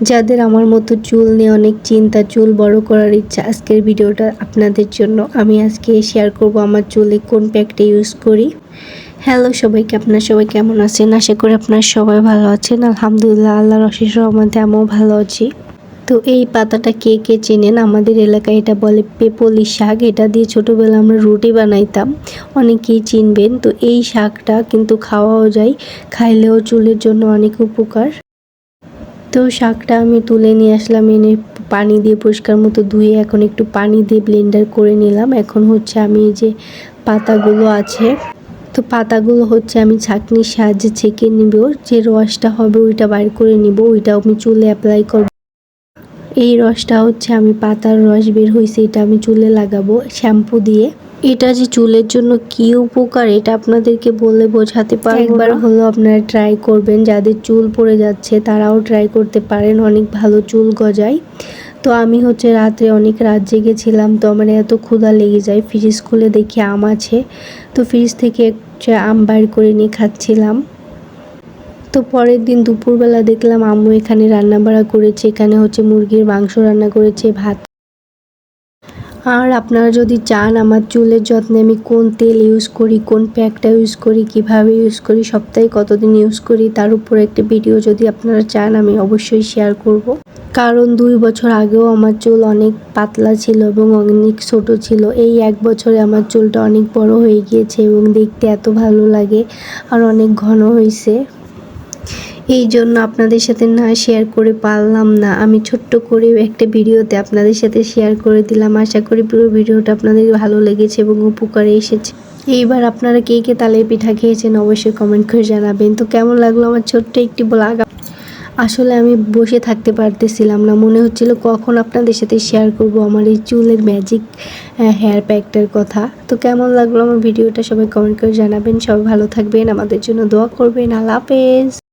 যাদের আমার মতো চুল নিয়ে অনেক চিন্তা, চুল বড় করার ইচ্ছা, আজকের ভিডিওটা আপনাদের জন্য আমি আজকে শেয়ার করব আমার চুলে কোন প্যাকটা ইউজ করি। হ্যালো সবাইকে, আপনার সবাই কেমন আছেন? আশা করি আপনার সবাই ভালো আছেন। আলহামদুলিল্লাহ, আল্লাহর অশেষ রহমতে আমিও ভালো আছি। তো এই পাতাটা কে কে চেনেন? আমাদের এলাকায় এটা বলে পেপলি শাক। এটা দিয়ে ছোটোবেলা আমরা রুটি বানাইতাম। অনেকেই চিনবেন। তো এই শাকটা কিন্তু খাওয়াও যায়, খাইলেও চুলের জন্য অনেক উপকার। তো শাকটা আমি তুলে নিয়ে আসলাম, এনে পানি দিয়ে পরিষ্কার মতো ধুয়ে এখন একটু পানি দিয়ে ব্লেন্ডার করে নিলাম। এখন হচ্ছে আমি এই যে পাতাগুলো আছে, তো পাতাগুলো হচ্ছে আমি ছাঁকনির সাহায্যে ছেঁকে নিব। যে রসটা হবে ওইটা বাইর করে নিব ওইটা আমি চুলে অ্যাপ্লাই করব। এই রসটা হচ্ছে আমি পাতার রস বের হয়েছে এটা আমি চুলে লাগাবো শ্যাম্পু দিয়ে। এটা যে চুলের জন্য কি উপকার, এটা আপনাদেরকে বলে বোঝাতে পারব একবার হলো আপনারা ট্রাই করবেন, যাদের চুল পড়ে যাচ্ছে তারাও ট্রাই করতে পারেন, অনেক ভালো চুল গজায়। তো আমি হচ্ছে রাত্রে অনেক রাত জেগেছিলাম তো আমার এত ক্ষুধা লেগে যায় ফ্রিজ খুলে দেখি আম আছে। তো ফ্রিজ থেকে একটা আম বাইর করে নিয়ে খাচ্ছিলাম। তো পরের দিন দুপুরবেলা দেখলাম আম্মু এখানে রান্না বাড়া করেছে, এখানে হচ্ছে মুরগির মাংস রান্না করেছে, ভাত আর আপনারা যদি চান আমার চুলের যত্নে আমি কোন তেল ইউজ করি, কোন প্যাকটা ইউজ করি, কীভাবে ইউজ করি, সপ্তাহে কতদিন ইউজ করি, তার উপর একটা ভিডিও যদি আপনারা চান, আমি অবশ্যই শেয়ার করব। কারণ দুই বছর আগেও আমার চুল অনেক পাতলা ছিল এবং অনেক ছোট ছিল এই এক বছরে আমার চুলটা অনেক বড় হয়ে গিয়েছে এবং দেখতে এত ভালো লাগে আর অনেক ঘন হয়েছে এই জন্য আপনাদের সাথে না শেয়ার করে পারলাম না। আমি ছোট্ট করে একটা ভিডিওতে আপনাদের সাথে শেয়ার করে দিলাম। আশা করি পুরো ভিডিওটা আপনাদের ভালো লেগেছে এবং উপকারে এসেছে। এইবার আপনারা কে কে তালের পিঠা খেয়েছেন অবশ্যই কমেন্ট করে জানাবেন। তো কেমন লাগল আমার ছোট্ট একটি ব্লগ আসলে আমি বসে থাকতে পারতেছিলাম না। মনে হচ্ছিল কখন আপনাদের সাথে শেয়ার করব আমার এই চুলের ম্যাজিক হেয়ার প্যাকটার কথা। তো কেমন লাগল আমার ভিডিওটা সবাই কমেন্ট করে জানাবেন। সবাই ভালো থাকবেন। আমাদের জন্য দোয়া করবেন। আল্লাহ হাফেজ।